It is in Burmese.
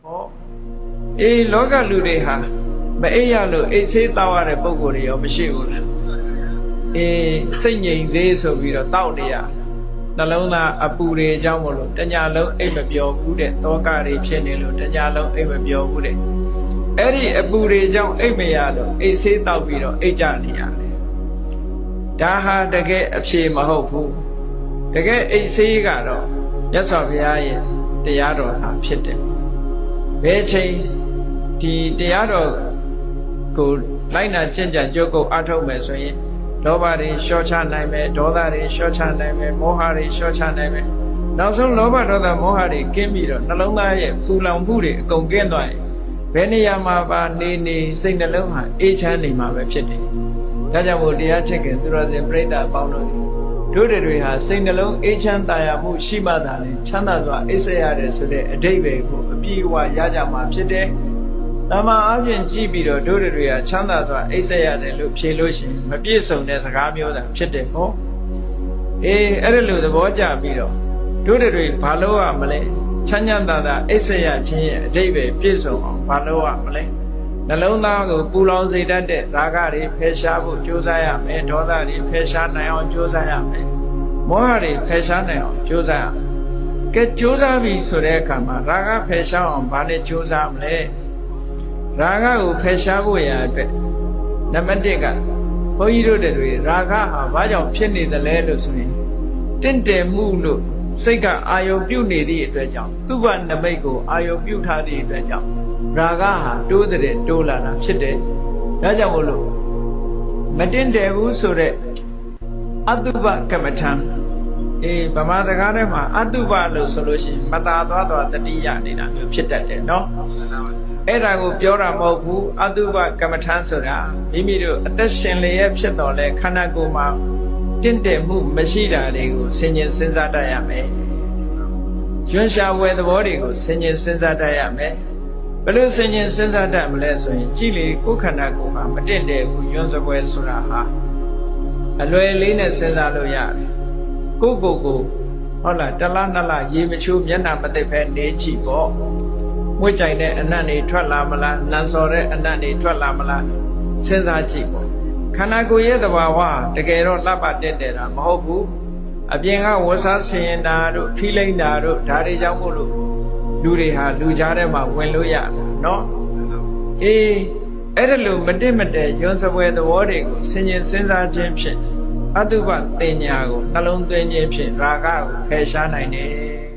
ဟောအေးလောကလူတွေဟာမအိပ်ရလို့အိတ်ဆေးတောက်ရတဲ့ပုံကိုယ်တွေရောမရှိဘူးလားအေးစိတ်ငြိမ်သေးဆိုပြီးတော့တောက်နေရနှလုံးသားအပူတွေအကြောင်းမလို့တညာလုံးအိတ်မပြောဘူးတဲ့တောကတွေဖြစ်နေလို့တညာလုံးအိတ်မပြောဘူးတဲ့အဲ့ဒီအပူတွေအကြောင်းအိတ်မရလို့အိတ်ဆေးတောက်ပြီးတော့အိတ်ကြနေရတယ်ဒါဟာတကယ်အဖြေမဟုတ်ဘူးတကယ်အိတ်ဆေးကတော့မြတ်စွာဘုရားရဲ့တရားတော်ဟာဖြစ်တယ် ဘယ်ချိန်ဒီတရားတော်ကိုလိုက်နာကျင့်ကြံကြုတ်ကုတ်အထုတ်မယ်ဆိုရင်လောဘတွေလျှော့ချနိုင်မယ်ဒေါသတွေလျှော့ချနိုင်မယ်မောဟတွေလျှော့ချနိုင်မယ်နောက်ဆုံးလောဘဒေါသမောဟတွေကင်းပြီးတော့နှလုံးသားရဲ့ပူလောင်မှုတွေအကုန်ကင်းသွားရင်ဘယ်နေရာမှာပါနေနေစိတ်နှလုံးဟာအေးချမ်းနေမှာပဲဖြစ်တယ်ဒါကြောင့်မို့တရားချက်ကသူတော်စင်ပြိဿအပေါင်းတို့ တို့တွေဟာစိတ်နှလုံးအေးချမ်းသာယာမှုရှိမှသာလေချမ်းသာစွာအိပ်စက်ရတယ်ဆိုတဲ့အတိတ်ပဲကိုအပြည့်အဝရကြမှာဖြစ်တယ်။တမန်အပြင်ကြည့်ပြီးတော့တို့တွေဟာချမ်းသာစွာအိပ်စက်ရတယ်လို့ဖြေလို့ရှိရင်မပြည့်စုံတဲ့စကားမျိုးသာဖြစ်တယ်ဟော။အေးအဲ့ဒါလိုသဘောကျပြီးတော့တို့တွေဘာလို့ရမလဲချမ်းချမ်းသာသာအိပ်စက်ရခြင်းရဲ့အတိတ်ပဲပြည့်စုံအောင်ဘာလို့ရမလဲ။ နှလုံးသားကိုပူလောင်စေတတ်တဲ့ရာဂတွေဖယ်ရှားဖို့ကြိုးစားရမယ်ဒေါသတွေဖယ်ရှားနိုင်အောင်ကြိုးစားရမယ်မောဟတွေဖယ်ရှားနိုင်အောင်ကြိုးစားရမယ်ကဲကြိုးစားပြီဆိုတဲ့အခါမှာရာဂဖယ်ရှားအောင်ဘာနဲ့ကြိုးစားမလဲရာဂကိုဖယ်ရှားဖို့ရအတွက်နံပါတ်1ကဘုန်းကြီးတို့တွေရာဂဟာဘာကြောင့်ဖြစ်နေသလဲလို့ဆိုရင်တင့်တယ်မှုလို့ စိတ်ကအာယုံပြုတ်နေသည့်အတွက်ကြောင့်သူ့ဘနမိတ်ကိုအာယုံပြုတ်ထားသည့်အတွက်ကြောင့်ရာဂဟာတိုးတဲ့တိုးလာတာဖြစ်တယ်ဒါကြောင့်မို့လို့မတင့်တယ်ဘူးဆိုတဲ့အတုပကမ္မထံအေးဗမာစကားထဲမှာအတုပလို့ဆိုလို့ရှိရင်မตาသွားသွားတတိယနေတာမျိုးဖြစ်တတ်တယ်နော်အဲ့ဒါကိုပြောတာမဟုတ်ဘူးအတုပကမ္မထံဆိုတာမိမိတို့အသက်ရှင်လျက်ဖြစ်တော်လဲခန္ဓာကိုယ်မှာ တင့်တယ်မှုမရှိတာတွေကိုဆင်ញင်စဉ်းစားတတ်ရမယ်ကျွမ်းရှာဝယ်သဘောတွေကိုဆင်ញင်စဉ်းစားတတ်ရမယ်ဘယ်လိုဆင်ញင်စဉ်းစားတတ်မလဲဆိုရင်ကြည်လေကိုယ်ခန္ဓာကိုယ်မှာမတင့်တယ်ဘူးယွန်းစပွဲဆိုတာဟာအလွယ်လေးနဲ့စဉ်းစားလို့ရတယ်ကိုယ့်ကိုယ်ကိုဟုတ်လားတလားနှစ်လားရေမချိုးမျက်နှာမသိဖဲနေကြည့်ပေါ့မွေးကြိုင်တဲ့အနတ်တွေထွက်လာမလားနန်စော်တဲ့အနတ်တွေထွက်လာမလားစဉ်းစားကြည့်ပေါ့ ခန္ဓာကိုယ်ရဲ့သဘာဝတကယ်တော့လှပတက်တယ်တာမဟုတ်ဘူးအပြင်ကဝဆာဆင်ရင်တာတို့ဖိလိမ့်တာတို့ဒါတွေကြောင့်မို့လို့လူတွေဟာလူကြားထဲမှာဝင်လို့ရတာနော်အေးအဲ့ဒါလို့မတက်မတဲယွန်းစပွဲသဘောတွေကိုဆင်ញင်စဉ်းစားခြင်းဖြင့်အတုပတင်ညာကိုနှလုံးသွင်းခြင်းဖြင့်ရာဂကိုဖယ်ရှားနိုင်တယ်